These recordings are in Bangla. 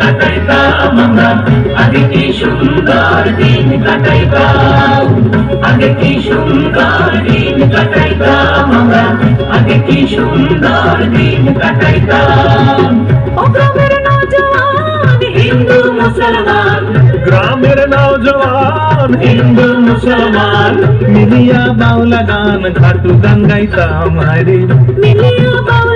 কাটাইতাম আমরা। আগে কি সুন্দর দিন কাটাইতাম? আগে কি সুন্দর দিন কাটাইতাম আমরা। আগে কি সুন্দর দিন কাটাইতাম? ও গ্রামের নওজওয়ান হিন্দু মুসলমান। গ্রামের নওজওয়ান হিন্দু মুসলমান। মিলিয়া বাউলা গান ঘাটু গান গাইতাম মিলিয়া বাউলা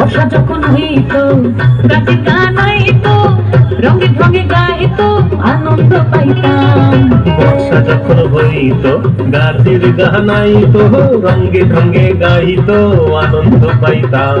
বর্ষা যখন হইত গাছে গান আইত রঙে ঢঙে গাইত আনন্দ পাইতাম। বর্ষা যখন হইত গাছের গানাইত রঙে ঢঙ্গে গাইত আনন্দ পাইতাম।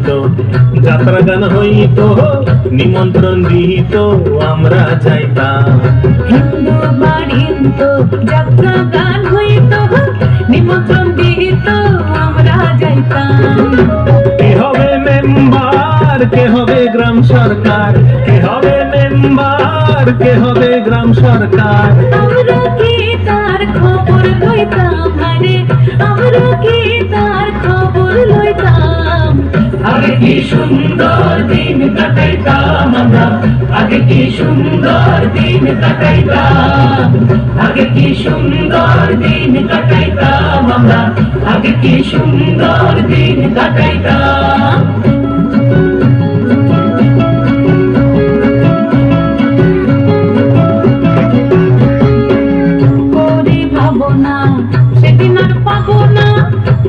বারিন্ত যাত্রা গান হইত নিমন্ত্রণ দিত আমরা যাইতাম। হিন্দু বাড়িত যাত্রা গান হইত নিমন্ত্রণ দিত আমরা যাইতাম। কে হবে মেম্বার কে হবে গ্রাম সরকার? কে হবে মেম্বার কে হবে গ্রাম সরকার? আমরা কি কি সুন্দর দিন কাটাইতাম আমরা? আগে কি সুন্দর দিন কাটাইতাম? আগে কি সুন্দর দিন কাটাইতাম আমরা? আগে কি সুন্দর দিন কাটাইতাম? সেদিন আর পাবো না,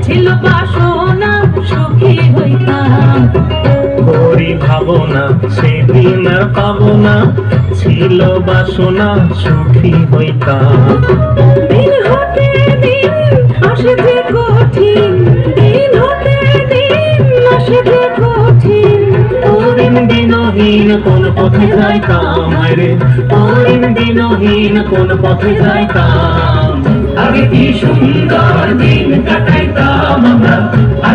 ছিল বাসনা। সুখী হইতাম। করি ভাবনা সেদিন আর পাবো না ছিল বাসনা সুখী হইতাম। দিন হতে দিন আসে যে কঠিন দিন হতে দিন আসে যে কঠিন। দিন দিনহীন কোন পথে যাইতাম রে। দিন দিনহীন কোন পথে যাইতাম। আগে কি সুন্দর দিন কাটাইতাম আমরা।